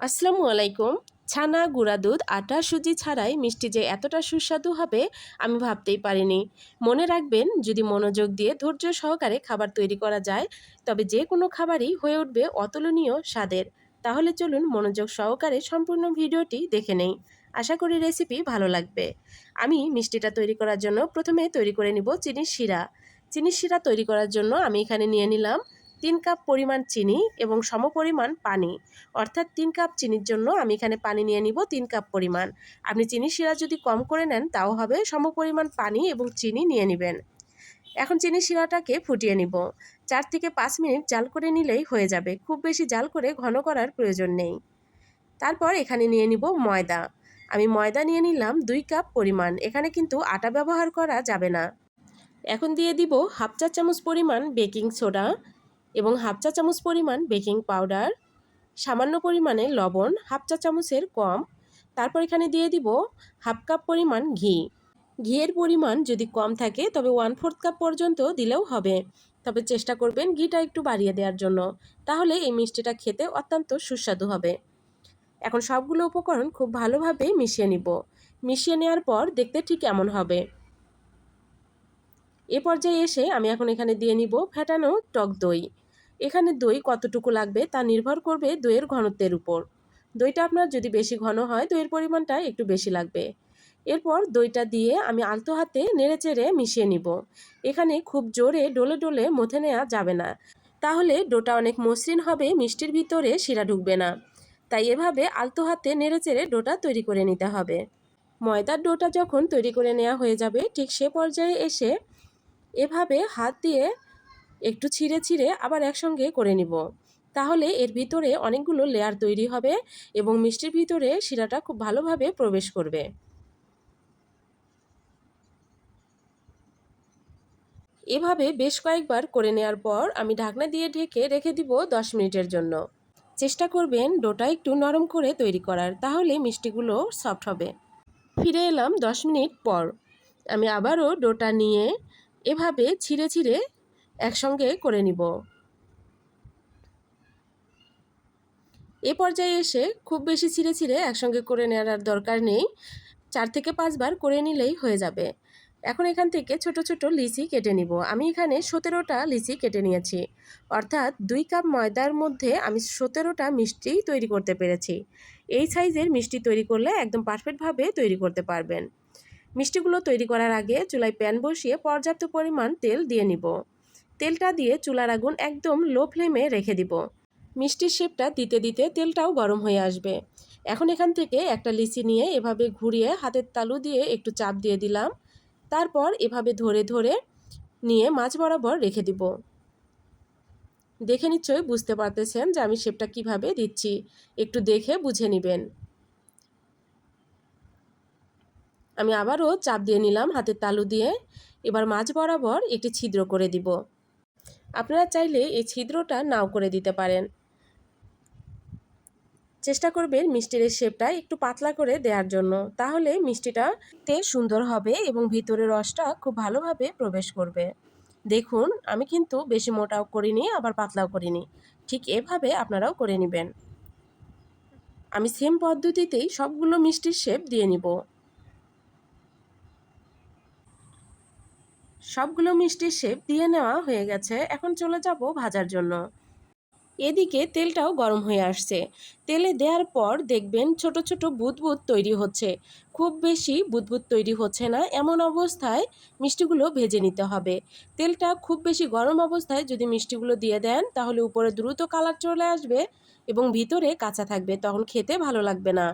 আসসালামু আলাইকুম। ছানা, গুঁড়া দুধ, আটা, সুজি ছাড়াই মিষ্টি যে এতটা সুস্বাদু হবে, আমি ভাবতেই পারিনি। মনে রাখবেন, যদি মনোযোগ দিয়ে ধৈর্য সহকারে খাবার তৈরি করা যায়, তবে যে কোনো খাবারই হয়ে উঠবে অতুলনীয় স্বাদের। তাহলে চলুন মনোযোগ সহকারে সম্পূর্ণ ভিডিওটি দেখে নেই। আশা করি রেসিপি ভালো লাগবে। আমি মিষ্টিটা তৈরি করার জন্য প্রথমে তৈরি করে নিব চিনির শিরা। চিনির শিরা তৈরি করার জন্য আমি এখানে নিয়ে নিলাম তিন কাপ পরিমাণ চিনি এবং সমপরিমাণ পানি। অর্থাৎ তিন কাপ চিনির জন্য আমি এখানে পানি নিয়ে নিব তিন কাপ পরিমাণ। আপনি চিনির শিরা যদি কম করে নেন, তাও হবে সমপরিমাণ পানি এবং চিনি নিয়ে নেবেন। এখন চিনি শিরাটাকে ফুটিয়ে নিব। চার থেকে পাঁচ মিনিট জাল করে নিলেই হয়ে যাবে। খুব বেশি জাল করে ঘন করার প্রয়োজন নেই। তারপর এখানে নিয়ে নিব ময়দা। আমি ময়দা নিয়ে নিলাম দুই কাপ পরিমাণ। এখানে কিন্তু আটা ব্যবহার করা যাবে না। এখন দিয়ে দিব হাফ চা চামচ পরিমাণ বেকিং সোডা। এবং হাফ চা চামচ পরিমাণ বেকিং পাউডার, সামান্য পরিমাণে লবণ, হাফ চা চামচের কম। তারপর এখানে দিয়ে দিব হাফ কাপ পরিমাণ ঘি। ঘিয়ের পরিমাণ যদি কম থাকে, তবে ওয়ান ফোর্থ কাপ পর্যন্ত দিলেও হবে। তবে চেষ্টা করবেন ঘিটা একটু বাড়িয়ে দেওয়ার জন্য। তাহলে এই মিষ্টিটা খেতে অত্যন্ত সুস্বাদু হবে। এখন সবগুলো উপকরণ খুব ভালোভাবে মিশিয়ে নিব। মিশিয়ে নেওয়ার পর দেখতে ঠিক এমন হবে। এ পর্যায়ে এসে আমি এখন এখানে দিয়ে নিব ফেটানো টক দই। এখানে দই কতটুকু লাগবে তা নির্ভর করবে দইয়ের ঘনত্বের উপর। দইটা আপনার যদি বেশি ঘন হয়, দইয়ের পরিমাণটা একটু বেশি লাগবে। এরপর দইটা দিয়ে আমি আলতো হাতে নেড়ে চেড়ে মিশিয়ে নিব। এখানে খুব জোরে ডোলে ডোলে মথে নেওয়া যাবে না। তাহলে ডোটা অনেক মসৃণ হবে, মিষ্টির ভিতরে শিরা ঢুকবে না। তাই এভাবে আলতো হাতে নেড়ে চেড়ে ডোটা তৈরি করে নিতে হবে। ময়দার ডোটা যখন তৈরি করে নেওয়া হয়ে যাবে, ঠিক সে পর্যায়ে এসে এভাবে হাত দিয়ে একটু ছিঁড়ে ছিঁড়ে আবার একসঙ্গে করে নিব। তাহলে এর ভিতরে অনেকগুলো লেয়ার তৈরি হবে এবং মিষ্টির ভিতরে শিরাটা খুব ভালোভাবে প্রবেশ করবে। এভাবে বেশ কয়েকবার করে নেওয়ার পর আমি ঢাকনা দিয়ে ঢেকে রেখে দিব দশ মিনিটের জন্য। চেষ্টা করবেন ডোটা একটু নরম করে তৈরি করার, তাহলে মিষ্টিগুলো সফট হবে। ফিরে এলাম দশ মিনিট পর। আমি আবারও ডোটা নিয়ে এভাবে ছিঁড়ে ছিঁড়ে একসঙ্গে করে নিব। এ পর্যায়ে এসে খুব বেশি ছিঁড়ে ছিঁড়ে একসঙ্গে করে নেওয়ার দরকার নেই। চার থেকে পাঁচবার করে নিলেই হয়ে যাবে। এখন এখান থেকে ছোট ছোট লিচি কেটে নিব। আমি এখানে সতেরোটা লিচি কেটে নিয়েছি। অর্থাৎ দুই কাপ ময়দার মধ্যে আমি সতেরোটা মিষ্টি তৈরি করতে পেরেছি। এই সাইজের মিষ্টি তৈরি করলে একদম পারফেক্টভাবে তৈরি করতে পারবেন। মিষ্টিগুলো তৈরি করার আগে চুলায় প্যান বসিয়ে পর্যাপ্ত পরিমাণ তেল দিয়ে নিব। তেলটা দিয়ে চুলার আগুন একদম লো ফ্লেমে রেখে দিব। মিষ্টির শেপটা দিতে দিতে তেলটাও গরম হয়ে আসবে। এখন এখান থেকে একটা লিচি নিয়ে এভাবে ঘুরিয়ে হাতের তালু দিয়ে একটু চাপ দিয়ে দিলাম। তারপর এভাবে ধরে ধরে নিয়ে মাছ বরাবর রেখে দিব। দেখে নিশ্চয়ই বুঝতে পারতেছেন যে আমি শেপটা কীভাবে দিচ্ছি। একটু দেখে বুঝে নেবেন। আমি আবারও চাপ দিয়ে নিলাম হাতের তালু দিয়ে। এবার মাছ বরাবর একটি ছিদ্র করে দিব। আপনারা চাইলে এই ছিদ্রটা নাও করে দিতে পারেন। চেষ্টা করবেন মিষ্টির শেপটা একটু পাতলা করে দেওয়ার জন্য। তাহলে মিষ্টিটা তে সুন্দর হবে এবং ভিতরে রসটা খুব ভালোভাবে প্রবেশ করবে। দেখুন, আমি কিন্তু বেশি মোটাও করিনি, আবার পাতলাও করিনি। ঠিক এভাবে আপনারাও করে নেবেন। আমি সেম পদ্ধতিতেই সবগুলো মিষ্টির শেপ দিয়ে নিব। সবগুলো মিষ্টির শেপ দিয়ে নেওয়া হয়ে গেছে। এখন চলে যাব ভাজার জন্য। এদিকে তেলটাও গরম হয়ে আসছে। তেলে দেওয়ার পর দেখবেন ছোট ছোট বুদবুদ তৈরি হচ্ছে। খুব বেশি বুদবুদ তৈরি হচ্ছে না, এমন অবস্থায় মিষ্টিগুলো ভেজে নিতে হবে। তেলটা খুব বেশি গরম অবস্থায় যদি মিষ্টিগুলো দিয়ে দেন, তাহলে উপরে দ্রুত কালার চলে আসবে এবং ভিতরে কাঁচা থাকবে, তখন খেতে ভালো লাগবে না।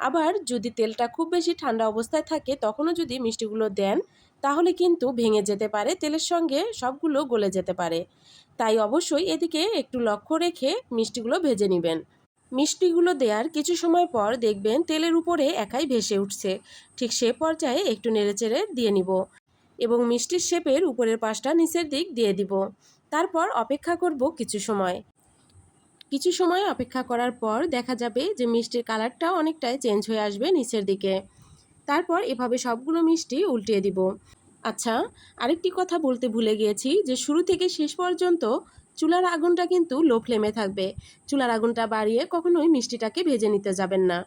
আবার যদি তেলটা খুব বেশি ঠান্ডা অবস্থায় থাকে, তখনও যদি মিষ্টিগুলো দেন তাহলে কিন্তু ভেঙে যেতে পারে, তেলের সঙ্গে সবগুলো গলে যেতে পারে। তাই অবশ্যই এদিকে একটু লক্ষ্য রেখে মিষ্টিগুলো ভেজে নেবেন। মিষ্টিগুলো দেওয়ার কিছু সময় পর দেখবেন তেলের উপরে একাই ভেসে উঠছে। ঠিক সে পর্যায়ে একটু নেড়েচেড়ে দিয়ে নিব এবং মিষ্টির শেপের উপরের পাশটা নিচের দিক দিয়ে দিব। তারপর অপেক্ষা করব কিছু সময়। কিছু সময় অপেক্ষা করার পর দেখা যাবে যে মিষ্টির কালারটা অনেকটাই চেঞ্জ হয়ে আসবে নিচের দিকে। তারপর এভাবে সবগুলো মিষ্টি উল্টিয়ে দিব। আচ্ছা আরেকটি কথা বলতে ভুলে গিয়েছি যে শুরু থেকে শেষ পর্যন্ত চুলার আগুনটা কিন্তু লো ফ্লেমে থাকবে। চুলার আগুনটা বাড়িয়ে কখনোই মিষ্টিটাকে ভেজে নিতে যাবেন না।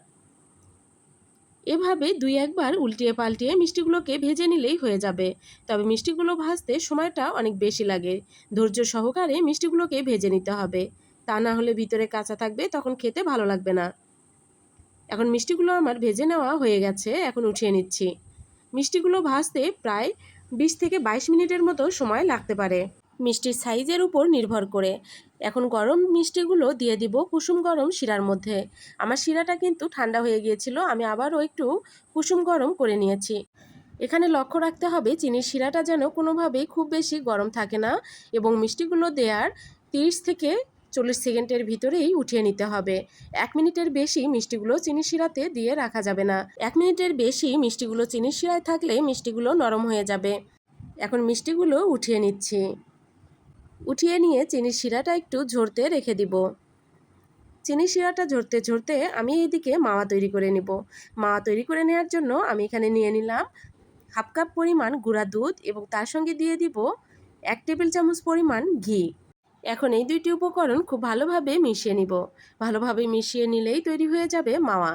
এভাবে দুই একবার উল্টিয়ে পাল্টিয়ে মিষ্টিগুলোকে ভেজে নিলেই হয়ে যাবে। তবে মিষ্টিগুলো ভাজতে সময়টা অনেক বেশি লাগে। ধৈর্য সহকারে মিষ্টিগুলোকে ভেজে নিতে হবে। তা না হলে ভিতরে কাঁচা থাকবে, তখন খেতে ভালো লাগবে না। এখন মিষ্টিগুলো আমার ভেজে নেওয়া হয়ে গেছে, এখন উঠিয়ে নিচ্ছি। মিষ্টিগুলো ভাজতে প্রায় বিশ থেকে বাইশ মিনিটের মতো সময় লাগতে পারে। মিষ্টির সাইজের উপর নির্ভর করে। এখন গরম মিষ্টিগুলো দিয়ে দিব কুসুম গরম শিরার মধ্যে। আমার শিরাটা কিন্তু ঠান্ডা হয়ে গিয়েছিল, আমি আবারও একটু কুসুম গরম করে নিয়েছি। এখানে লক্ষ্য রাখতে হবে, চিনির শিরাটা যেন কোনোভাবেই খুব বেশি গরম থাকে না এবং মিষ্টিগুলো দেওয়ার তিরিশ থেকে চল্লিশ সেকেন্ডের ভিতরেই উঠিয়ে নিতে হবে। এক মিনিটের বেশি মিষ্টিগুলো চিনি শিরাতে দিয়ে রাখা যাবে না। এক মিনিটের বেশি মিষ্টিগুলো চিনি শিরায় থাকলে মিষ্টিগুলো নরম হয়ে যাবে। এখন মিষ্টিগুলো উঠিয়ে নিচ্ছি। উঠিয়ে নিয়ে চিনির শিরাটা একটু ঝরতে রেখে দিব। চিনি শিরাটা ঝরতে ঝরতে আমি এইদিকে মাওয়া তৈরি করে নিব। মাওয়া তৈরি করে নেওয়ার জন্য আমি এখানে নিয়ে নিলাম হাফ কাপ পরিমাণ গুঁড়া দুধ এবং তার সঙ্গে দিয়ে দিব এক টেবিল চামচ পরিমাণ ঘি। এখন এই দুইটি উপকরণ খুব ভালোভাবে মিশিয়ে নিব। ভালোভাবে মিশিয়ে নিলেই তৈরি হয়ে যাবে মাওয়া।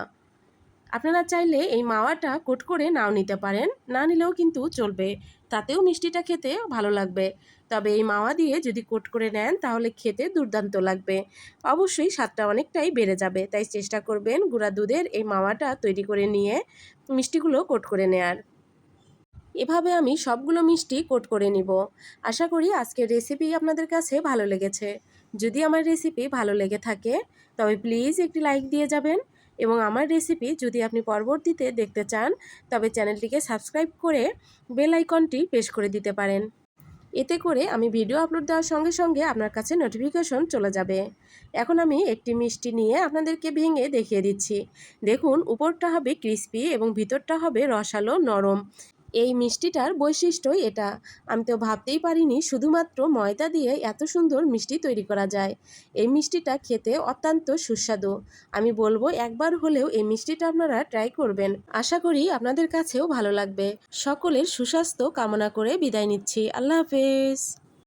আপনারা চাইলে এই মাওয়াটা কোট করে নাও নিতে পারেন, না নিলেও কিন্তু চলবে। তাতেও মিষ্টিটা খেতে ভালো লাগবে। তবে এই মাওয়া দিয়ে যদি কোট করে নেন, তাহলে খেতে দুর্দান্ত লাগবে। অবশ্যই স্বাদটা অনেকটাই বেড়ে যাবে, তাই চেষ্টা করবেন গুঁড়া দুধের এই মাওয়াটা তৈরি করে নিয়ে মিষ্টিগুলো কোট করে নেয়ার। এভাবে আমি সবগুলো মিষ্টি কোট করে নিব। আশা করি আজকের রেসিপি আপনাদের কাছে ভালো লেগেছে। যদি আমার রেসিপি ভালো লেগে থাকে, তবে প্লিজ একটি লাইক দিয়ে যাবেন এবং আমার রেসিপি যদি আপনি পরবর্তীতে দেখতে চান, তবে চ্যানেলটিকে সাবস্ক্রাইব করে বেল আইকনটি প্রেস করে দিতে পারেন। এতে করে আমি ভিডিও আপলোড দেওয়ার সঙ্গে সঙ্গে আপনার কাছে নোটিফিকেশন চলে যাবে। এখন আমি একটি মিষ্টি নিয়ে আপনাদেরকে ভেঙে দেখিয়ে দিচ্ছি। দেখুন, উপরটা হবে ক্রিস্পি এবং ভিতরটা হবে রসালো নরম। এই মিষ্টিটার বৈশিষ্ট্যই এটা। আমি তো ভাবতেই পারিনি শুধুমাত্র ময়দা দিয়ে এত সুন্দর মিষ্টি তৈরি করা যায়। এই মিষ্টিটা খেতে অত্যন্ত সুস্বাদু। আমি বলব একবার হলেও এই মিষ্টিটা আপনারা ট্রাই করবেন। আশা করি আপনাদের কাছেও ভালো লাগবে। সকলের সুস্বাস্থ্য কামনা করে বিদায় নিচ্ছি। আল্লাহ হাফেজ।